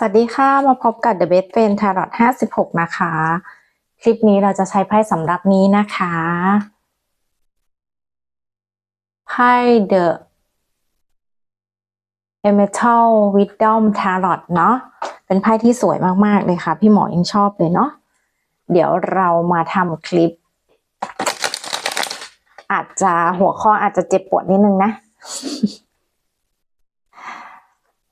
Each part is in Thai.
สวัสดีค่ะ มาพบกับ The Best Friend Tarot 56 นะคะ คลิปนี้เราจะใช้ไพ่สำหรับนี้นะคะไพ่ The Elemental Wisdom Tarot เนาะเป็นไพ่ที่สวยมาก ๆ เลยค่ะ พี่หมอยังชอบเลยเนาะเดี๋ยวเรามาทำคลิป อาจจะหัวข้ออาจจะเจ็บปวดนิดนึงนะ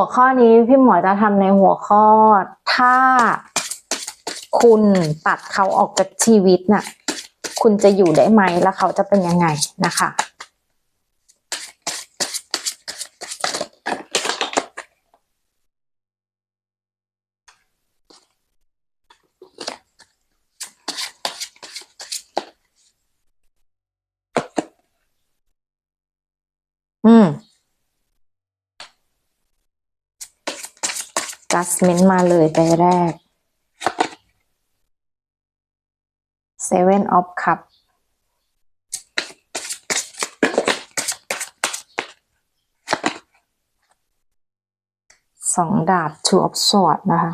หัวข้อนี้พี่หมอจะทำในหัวข้อ ถ้าคุณตัดเขาออกจากชีวิตน่ะ คุณจะอยู่ได้ไหมแล้วเขาจะเป็นยังไงนะคะ อืม adjustment มาเลยใบแรก seven of cup สองดาบ two of sword นะคะ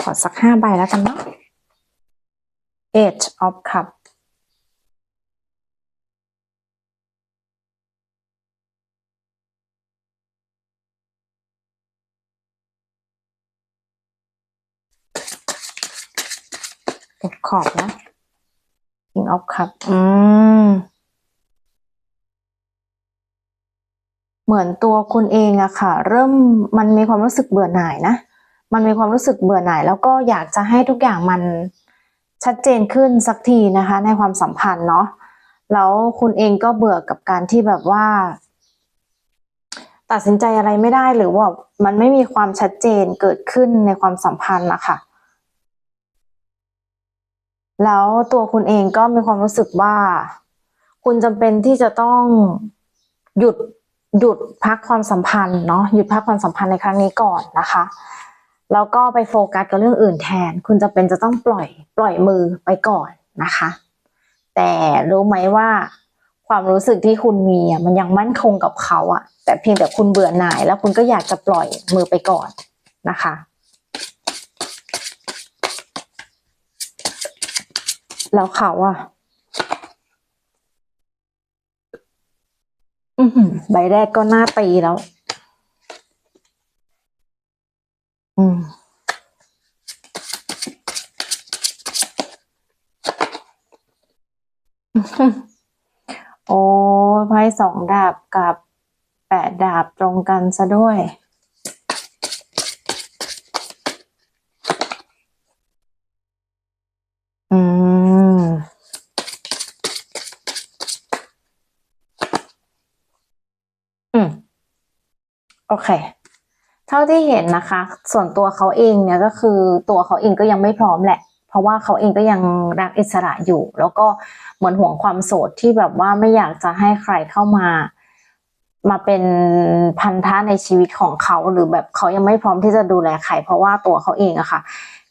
ขอสักห้าใบแล้วกันเนาะ eight of cup เก็บขอบนะ King of Cup อืม เหมือนตัวคุณเองอะค่ะ เริ่มมันมีความรู้สึกเบื่อหน่ายนะ มันมีความรู้สึกเบื่อหน่าย แล้วก็อยากจะให้ทุกอย่างมันชัดเจนขึ้นสักทีนะคะ ในความสัมพันธ์เนาะ แล้วคุณเองก็เบื่อกับการที่แบบว่า ตัดสินใจอะไรไม่ได้หรือว่ามันไม่มีความชัดเจนเกิดขึ้นในความสัมพันธ์นะคะ แล้วตัวคุณเองก็มีความรู้สึกว่า คุณจำเป็นที่จะต้องหยุดหยุดพักความสัมพันธ์เนาะหยุดพักความสัมพันธ์ในครั้งนี้ก่อนนะคะแล้วก็ไปโฟกัสกับเรื่องอื่นแทน คุณจะเป็นจะต้องปล่อยปล่อยมือไปก่อนนะคะ แต่รู้ไหมว่าความรู้สึกที่คุณมีอะมันยังมั่นคงกับเขาอะ แต่เพียงแต่คุณเบื่อหน่ายแล้วคุณก็อยากจะปล่อยมือไปก่อนนะคะ แล้วเขาอะอือหือใบแรกก็หน้าตีแล้ว อืม โอ้ไพ่สองดาบกับแปดดาบตรงกันซะด้วย อืม อืม โอ เค เท่าที่เห็นนะคะ ส่วนตัวเขาเองเนี่ยก็คือตัวเขาเองก็ยังไม่พร้อมแหละ เพราะว่าเขาเองก็ยังรักอิสระอยู่ แล้วก็เหมือนห่วงความโสดที่แบบว่าไม่อยากจะให้ใครเข้ามา มาเป็นพันธะในชีวิตของเขาหรือแบบเขายังไม่พร้อมที่จะดูแลใครเพราะว่าตัวเขาเองอะค่ะ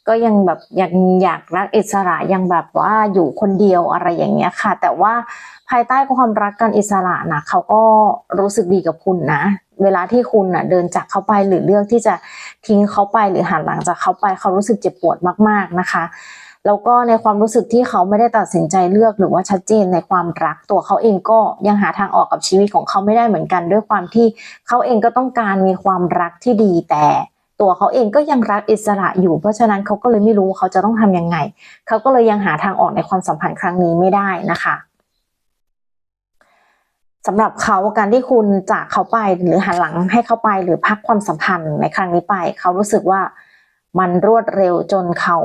ก็ยังแบบยังอยากรักอิสระยังแบบว่าอยู่คนเดียวอะไรอย่างเงี้ยค่ะ แต่ว่าภายใต้ความรักกันอิสระนะเขาก็รู้สึกดีกับคุณนะ เวลาที่คุณน่ะเดินจากเขาไปหรือเลือกที่จะทิ้งเขาไปหรือหันหลังจากเขาไปเขารู้สึกเจ็บปวดมากๆนะคะแล้วก็ในความรู้สึกที่เขาไม่ได้ตัดสินใจเลือกหรือว่าชัดเจนในความรักตัวเขาเองก็ยังหาทางออกกับชีวิตของเขาไม่ได้เหมือนกัน ด้วยความที่เขาเองก็ต้องการมีความรักที่ดีแต่ตัวเขาเองก็ยังรักอิสระอยู่ เพราะฉะนั้นเขาก็เลยไม่รู้เขาจะต้องทำยังไง เขาก็เลยยังหาทางออกในความสัมพันธ์ครั้งนี้ไม่ได้นะคะ สำหรับเขาการที่คุณจากเขาไปหรือหันหลังให้เขาไปหรือพักความสัมพันธ์ในครั้งนี้ไป เขารู้สึกว่ามันรวดเร็วจนเขา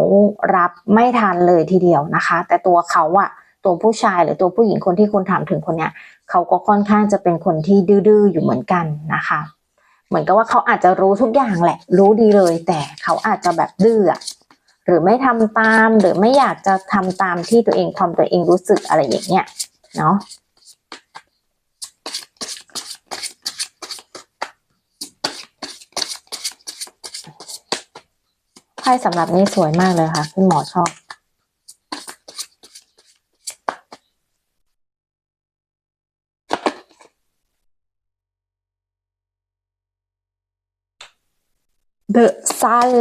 รับไม่ทันเลยทีเดียวนะคะ แต่ตัวเขาอะตัวผู้ชายหรือตัวผู้หญิงคนที่คุณถามถึงคนเนี้ยเขาก็ค่อนข้างจะเป็นคนที่ดื้อๆอยู่เหมือนกันนะคะ เหมือนกับว่าเขาอาจจะรู้ทุกอย่างแหละ รู้ดีเลย แต่เขาอาจจะแบบดื้อหรือไม่ทำตามหรือไม่อยากจะทำตามที่ตัวเองความตัวเองรู้สึกอะไรอย่างเงี้ยเนาะ ไพ่สำหรับนี้สวยมากเลยค่ะคุณหมอชอบ The Sun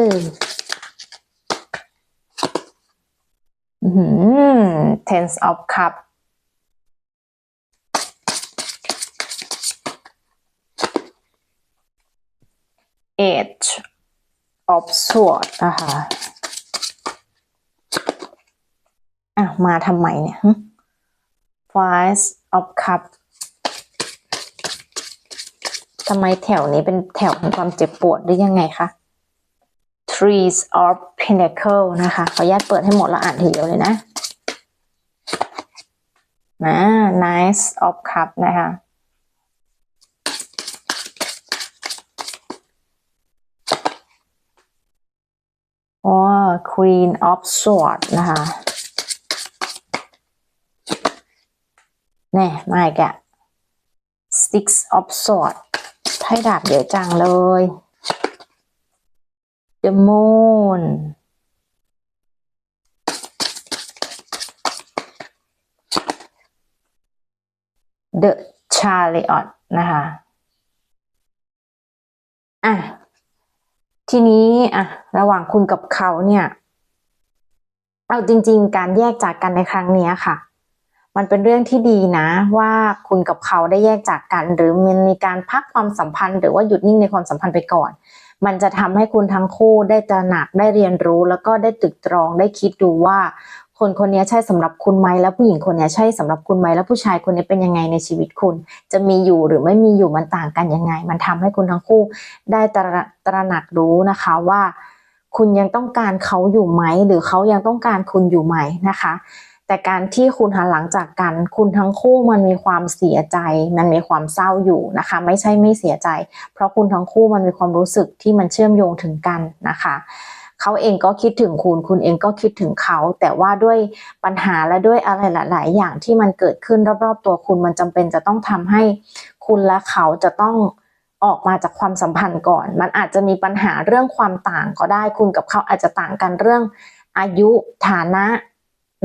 อืม Tense of Cup เอ g e of Sword นะคะอะ มาทำไมเนี่ย Five of Cup ทำไมแถวนี้เป็นแถวของความเจ็บปวดหรือยังไงคะ Trees of Pinnacle นะคะ ขออนุญาตเปิดให้หมดแล้วอ่านทีเดียวเลยนะนะ Nice of Cup นะคะ อ๋อ Queen of Sword นะคะแน่มาอีกอะ Six of Sword ไพ่ดาบเยอะจังเลย The Moon The Chariot นะคะ อะ ทีนี้อะระหว่างคุณกับเขาเนี่ย เอาจริง ๆ การแยกจากกันในครั้งนี้ค่ะ มันเป็นเรื่องที่ดีนะ ว่าคุณกับเขาได้แยกจากกัน หรือมันมีการพักความสัมพันธ์ หรือว่าหยุดนิ่งในความสัมพันธ์ไปก่อน มันจะทำให้คุณทั้งคู่ได้ตระหนักได้เรียนรู้ แล้วก็ได้ตรึกตรองได้คิดดูว่า คนคนนี้ใช่สำหรับคุณไหมแล้วผู้หญิงคนนี้ใช่สำหรับคุณไหมแล้วผู้ชายคนนี้เป็นยังไงในชีวิตคุณ จะมีอยู่หรือไม่มีอยู่มันต่างกันยังไง มันทำให้คุณทั้งคู่ได้ตระตระหนักรู้นะคะว่า คุณยังต้องการเขาอยู่ไหม หรือเขายังต้องการคุณอยู่ไหมนะคะ แต่การที่คุณหันหลังจากกัน คุณทั้งคู่มันมีความเสียใจ มันมีความเศร้าอยู่นะคะ ไม่ใช่ไม่เสียใจ เพราะคุณทั้งคู่มันมีความรู้สึกที่มันเชื่อมโยงถึงกันนะคะ เขาเองก็คิดถึงคุณ คุณเองก็คิดถึงเขา แต่ว่าด้วยปัญหาและด้วยอะไรหลาย ๆ อย่างที่มันเกิดขึ้นรอบ ๆ ตัวคุณมันจำเป็นจะต้องทำให้คุณและเขาจะต้องออกมาจากความสัมพันธ์ก่อน มันอาจจะมีปัญหาเรื่องความต่างก็ได้ คุณกับเขาอาจจะต่างกันเรื่องอายุฐานะ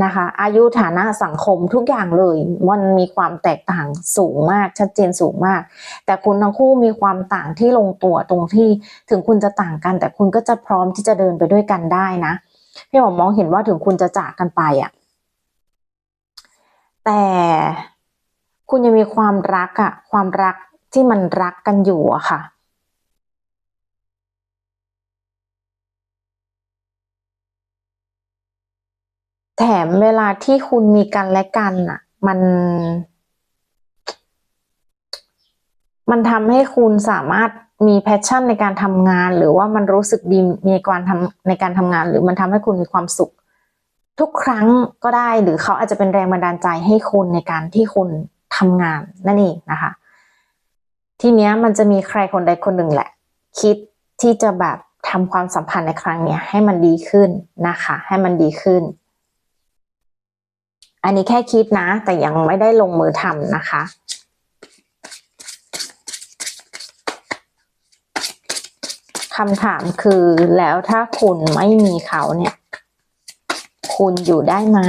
นะคะ อายุฐานะสังคมทุกอย่างเลย มันมีความแตกต่างสูงมาก ชัดเจนสูงมาก แต่คุณทั้งคู่มีความต่างที่ลงตัวตรงที่ถึงคุณจะต่างกัน แต่คุณก็จะพร้อมที่จะเดินไปด้วยกันได้นะ พี่หมอมองเห็นว่าถึงคุณจะจากกันไปอะแต่คุณยังมีความรักอะความรักที่มันรักกันอยู่อะค่ะ แถมเวลาที่คุณมีกันและกันอะมัน มันทำให้คุณสามารถมีแพชชั่นในการทำงาน หรือว่ามันรู้สึกดีมีการทำในการทำงาน หรือมันทำให้คุณมีความสุข ทุกครั้งก็ได้หรือเขาอาจจะเป็นแรงบันดาลใจให้คุณในการที่คุณทำงานนั่นเองนะคะ ทีเนี้ยมันจะมีใครคนใดคนหนึ่งแหละ คิดที่จะแบบทำความสัมพันธ์ในครั้งเนี้ยให้มันดีขึ้นนะคะ ให้มันดีขึ้น อันนี้แค่คิดนะ แต่ยังไม่ได้ลงมือทำนะคะ คำถามคือแล้วถ้าคุณไม่มีเขาเนี่ย คุณอยู่ได้ไหม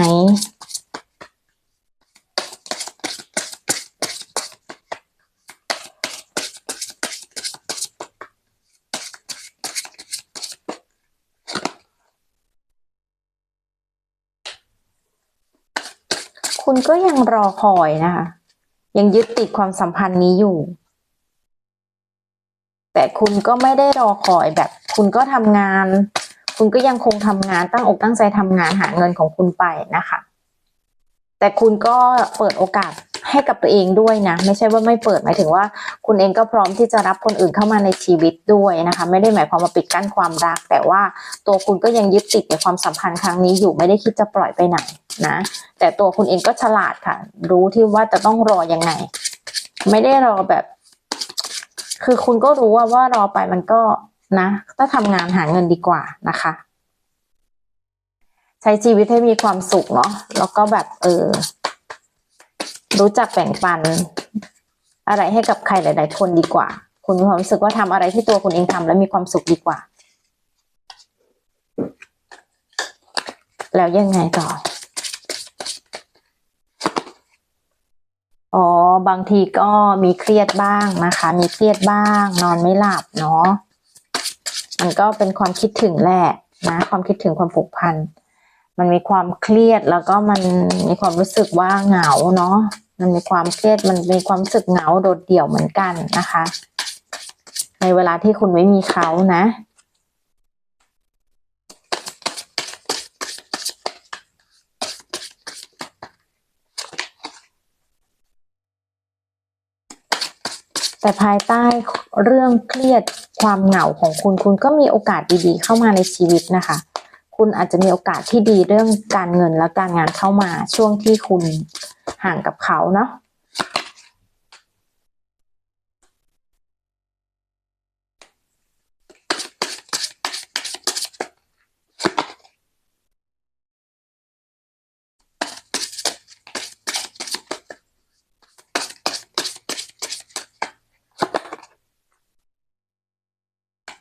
คุณก็ยังรอคอยนะคะ ยังยึดติดความสัมพันธ์นี้อยู่ แต่คุณก็ไม่ได้รอคอยแบบ คุณก็ทำงาน คุณก็ยังคงทำงานตั้งอกตั้งใจทำงานหาเงินของคุณไปนะคะ แต่คุณก็เปิดโอกาส ให้กับตัวเองด้วยนะ ไม่ใช่ว่าไม่เปิดหมายถึงว่า คุณเองก็พร้อมที่จะรับคนอื่นเข้ามาในชีวิตด้วยนะคะ ไม่ได้หมายความว่าปิดกั้นความรัก แต่ว่าตัวคุณก็ยังยึดติดในความสัมพันธ์ครั้งนี้อยู่ไม่ได้คิดจะปล่อยไปไหนนะ แต่ตัวคุณเองก็ฉลาดค่ะ รู้ที่ว่าจะต้องรอยังไง ไม่ได้รอแบบ คือคุณก็รู้ว่าว่ารอไปมันก็นะถ้าทำงานหาเงินดีกว่านะคะ ใช้ชีวิตให้มีความสุขเนาะแล้วก็แบบเออ รู้จักแบ่งปัน อะไรให้กับใครหลาย ๆ คนดีกว่า คุณมีความรู้สึกว่าทำอะไรที่ตัวคุณเองทำแล้วมีความสุขดีกว่า แล้วยังไงต่อ อ๋อ บางทีก็มีเครียดบ้างนะคะ มีเครียดบ้าง นอนไม่หลับเนาะ มันก็เป็นความคิดถึงแหละนะ ความคิดถึงความผูกพัน มันมีความเครียดแล้วก็มันมีความรู้สึกว่าเหงาเนาะ มันมีความเครียดมันมีความรู้สึกเหงาโดดเดี่ยวเหมือนกันนะคะ ในเวลาที่คุณไม่มีเขานะแต่ภายใต้เรื่องเครียดความเหงาของคุณคุณก็มีโอกาสดีๆ เข้ามาในชีวิตนะคะ คุณอาจจะมีโอกาสที่ดีเรื่องการเงินและการงานเข้ามาช่วงที่คุณห่างกับเขาเนาะ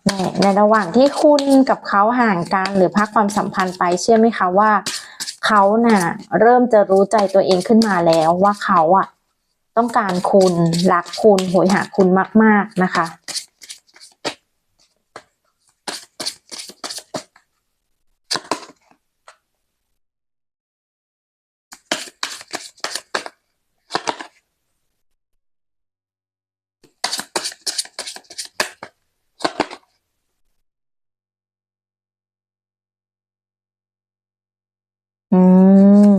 ในในระหว่างที่คุณกับเขาห่างกันหรือพักความสัมพันธ์ไปเชื่อไหมคะว่าเขาน่ะ เริ่มจะรู้ใจตัวเองขึ้นมาแล้วว่าเขาอะ ต้องการคุณรักคุณโหยหาคุณมาก ๆนะคะ อืม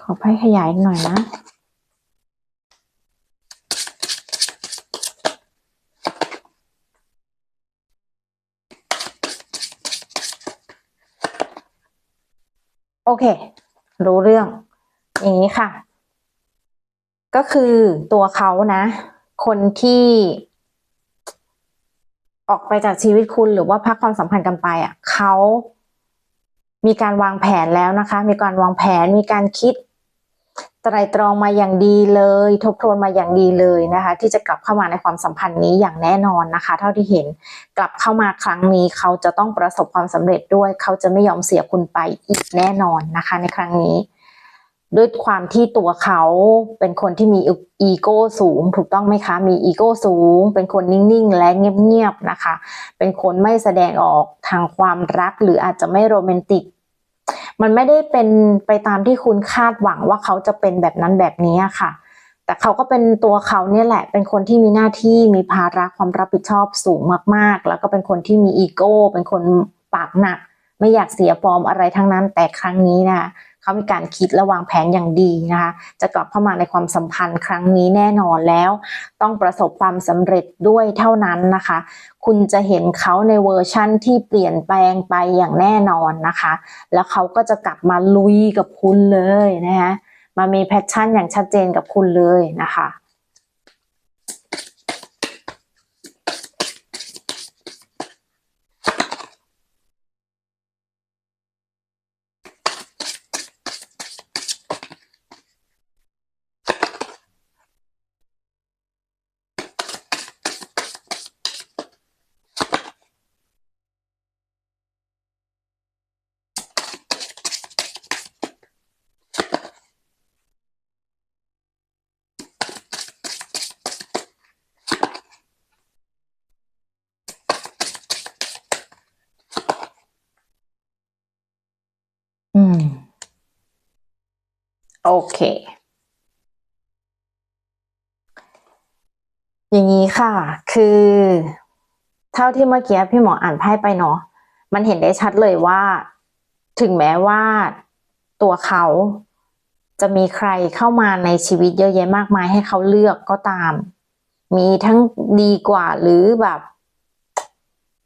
ขอให้ขยายหน่อยนะโอเค รู้เรื่อง อย่างนี้ค่ะ ก็คือตัวเขานะ คนที่ ออกไปจากชีวิตคุณหรือว่าพักความสัมพันธ์กันไปอะเขามีการวางแผนแล้วนะคะ มีการวางแผนมีการคิดไตรตรองมาอย่างดีเลย ทบทวนมาอย่างดีเลยนะคะ ที่จะกลับเข้ามาในความสัมพันธ์นี้อย่างแน่นอนนะคะ เท่าที่เห็นกลับเข้ามาครั้งนี้เขาจะต้องประสบความสำเร็จด้วย เขาจะไม่ยอมเสียคุณไปอีกแน่นอนนะคะ ในครั้งนี้ ด้วยความที่ตัวเขาเป็นคนที่มีอีโก้สูง ถูกต้องไหมคะ มีอีโก้สูง เป็นคนนิ่งๆ และเงียบๆนะคะ เป็นคนไม่แสดงออกทางความรักหรืออาจจะไม่โรแมนติก มันไม่ได้เป็นไปตามที่คุณคาดหวังว่าเขาจะเป็นแบบนั้นแบบนี้ค่ะ แต่เขาก็เป็นตัวเขาเนี่ยแหละ เป็นคนที่มีหน้าที่มีภาระความรับผิดชอบสูงมากๆ แล้วก็เป็นคนที่มีอีโก้ เป็นคนปากหนัก ไม่อยากเสียฟอร์มอะไรทั้งนั้น แต่ครั้งนี้นะะ เขามีการคิดและวางแผนอย่างดีนะคะ จะกลับเข้ามาในความสัมพันธ์ครั้งนี้แน่นอนแล้ว ต้องประสบความสำเร็จด้วยเท่านั้นนะคะ คุณจะเห็นเขาในเวอร์ชั่นที่เปลี่ยนแปลงไปอย่างแน่นอนนะคะ แล้วเขาก็จะกลับมาลุยกับคุณเลยนะคะมามีแพชชั่นอย่างชัดเจนกับคุณเลยนะคะ โอเค อย่างนี้ค่ะ คือ เท่าที่เมื่อกี้พี่หมออ่านไพ่ไปเนาะมันเห็นได้ชัดเลยว่า ถึงแม้ว่าตัวเขาจะมีใครเข้ามาในชีวิตเยอะแยะมากมายให้เขาเลือกก็ตาม มีทั้งดีกว่าหรือแบบ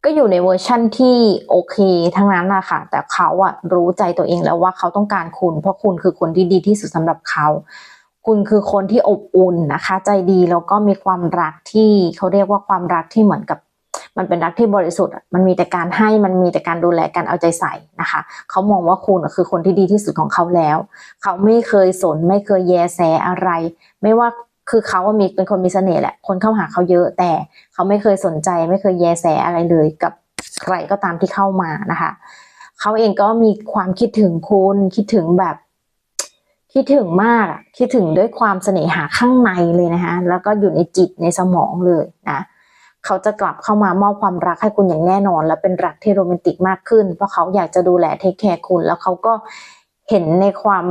ก็อยู่ในเวอร์ชั่นที่โอเคทั้งนั้นอะค่ะ แต่เขาอะรู้ใจตัวเองแล้วว่าเขาต้องการคุณ เพราะคุณคือคนที่ดีที่สุดสำหรับเขา คุณคือคนที่อบอุ่นนะคะ ใจดีแล้วก็มีความรักที่เขาเรียกว่าความรักที่เหมือนกับ มันเป็นรักที่บริสุทธิ์ มันมีแต่การให้มันมีแต่การดูแลการเอาใจใส่นะคะ เขามองว่าคุณคือคนที่ดีที่สุดของเขาแล้ว เขาไม่เคยสนไม่เคยแยแสอะไร ไม่ว่า คือเขาว่ามีเป็นคนมีเสน่ห์แหละ คนเข้าหาเขาเยอะแต่เขาไม่เคยสนใจ ไม่เคยแยแสอะไรเลยกับใครก็ตามที่เข้ามานะคะเขาเองก็มีความคิดถึงคุณคิดถึงแบบ คิดถึงมากคิดถึงด้วยความเสน่หาข้างในเลยนะคะแล้วก็อยู่ในจิตในสมองเลยนะเขาจะกลับเข้ามามอบความรักให้คุณอย่างแน่นอน และเป็นรักที่โรแมนติกมากขึ้น เพราะเขาอยากจะดูแลเทคแคร์คุณ แล้วเขาก็เห็นในความ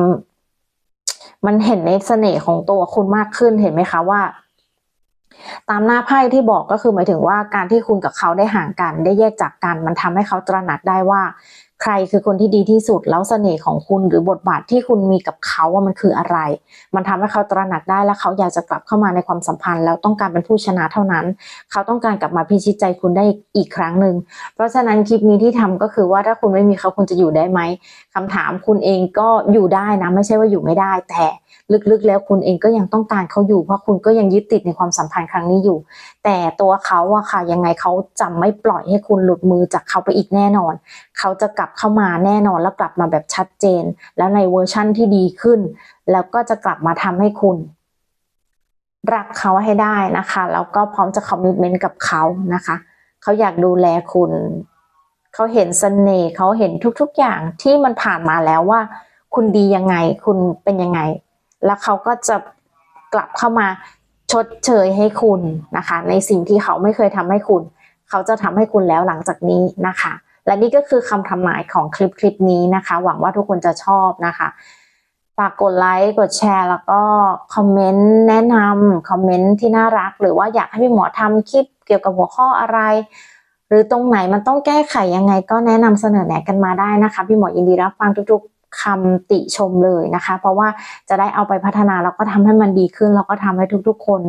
มันเห็นในเสน่ห์ของตัวคุณมากขึ้นเห็นไหมคะว่า ตามหน้าไพ่ที่บอกก็คือหมายถึงว่าการที่คุณกับเขาได้ห่างกัน ได้แยกจากกัน มันทำให้เขาตระหนักได้ว่า ใครคือคนที่ดีที่สุดแล้วเสน่ห์ของคุณหรือบทบาทที่คุณมีกับเขาว่ามันคืออะไร มันทำให้เขาตระหนักได้และเขาอยากจะกลับเข้ามาในความสัมพันธ์ แล้วต้องการเป็นผู้ชนะเท่านั้น เขาต้องการกลับมาพิชิตใจคุณได้อีกครั้งหนึ่งเพราะฉะนั้นคลิปนี้ที่ทำก็คือว่าถ้าคุณไม่มีเขาคุณจะอยู่ได้ไหมคำถามคุณเองก็อยู่ได้นะไม่ใช่ว่าอยู่ไม่ได้แต่ ลึกๆแล้วคุณเองก็ยังต้องการเขาอยู่ เพราะคุณก็ยังยึดติดในความสัมพันธ์ครั้งนี้อยู่ แต่ตัวเขาอะค่ะยังไงเขาจะไม่ปล่อยให้คุณหลุดมือจากเขาไปอีกแน่นอน เขาจะกลับเข้ามาแน่นอนแล้วกลับมาแบบชัดเจน แล้วในเวอร์ชั่นที่ดีขึ้น แล้วก็จะกลับมาทำให้คุณรักเขาให้ได้นะคะแล้วก็พร้อมจะคอมมิชเมนต์กับเขานะคะเขาอยากดูแลคุณ เขาเห็นเสน่ห์เขาเห็นทุกๆอย่างที่มันผ่านมาแล้วว่า คุณดียังไง คุณเป็นยังไง แล้วเขาก็จะกลับเข้ามาชดเชยให้คุณนะคะ ในสิ่งที่เขาไม่เคยทำให้คุณ เขาจะทำให้คุณแล้วหลังจากนี้นะคะ และนี่ก็คือคำทำนายของคลิปคลิปนี้นะคะ หวังว่าทุกคนจะชอบนะคะฝากกดไลค์กดแชร์แล้วก็คอมเมนต์แนะนำคอมเมนต์ที่น่ารัก หรือว่าอยากให้พี่หมอทำคลิปเกี่ยวกับหัวข้ออะไร หรือตรงไหนมันต้องแก้ไขยังไงก็แนะนำเสนอแนะกันมาได้นะคะ พี่หมอยินดีรับฟังทุกๆ คำติชมเลยนะคะ เพราะว่าจะได้เอาไปพัฒนาแล้วก็ทำให้มันดีขึ้น แล้วก็ทำให้ทุกๆคน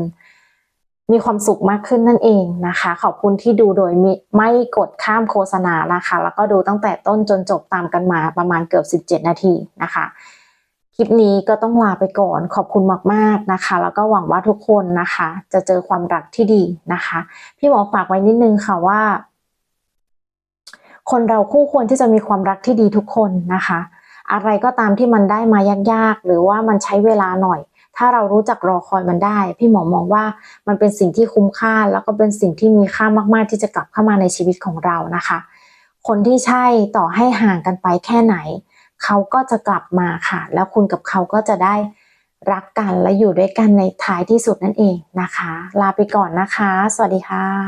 มีความสุขมากขึ้นนั่นเองนะคะ ขอบคุณที่ดูโดยไม่กดข้ามโฆษณานะคะ แล้วก็ดูตั้งแต่ต้นจนจบตามกันมาประมาณเกือบ 17 นาทีนะคะคลิปนี้ก็ต้องลาไปก่อนขอบคุณมากๆนะคะ แล้วก็หวังว่าทุกคนนะคะ จะเจอความรักที่ดีนะคะ พี่หมอฝากไว้นิดนึงค่ะว่า คนเราคู่ควรที่จะมีความรักที่ดีทุกคนนะคะ อะไรก็ตามที่มันได้มายากๆ หรือว่ามันใช้เวลาหน่อย ถ้าเรารู้จักรอคอยมันได้ พี่หมอมองว่ามันเป็นสิ่งที่คุ้มค่า แล้วก็เป็นสิ่งที่มีค่ามากๆ ที่จะกลับเข้ามาในชีวิตของเรานะคะ คนที่ใช่ต่อให้ห่างกันไปแค่ไหน เขาก็จะกลับมาค่ะ แล้วคุณกับเขาก็จะได้รักกันและอยู่ด้วยกันในท้ายที่สุดนั่นเองนะคะ ลาไปก่อนนะคะ สวัสดีค่ะ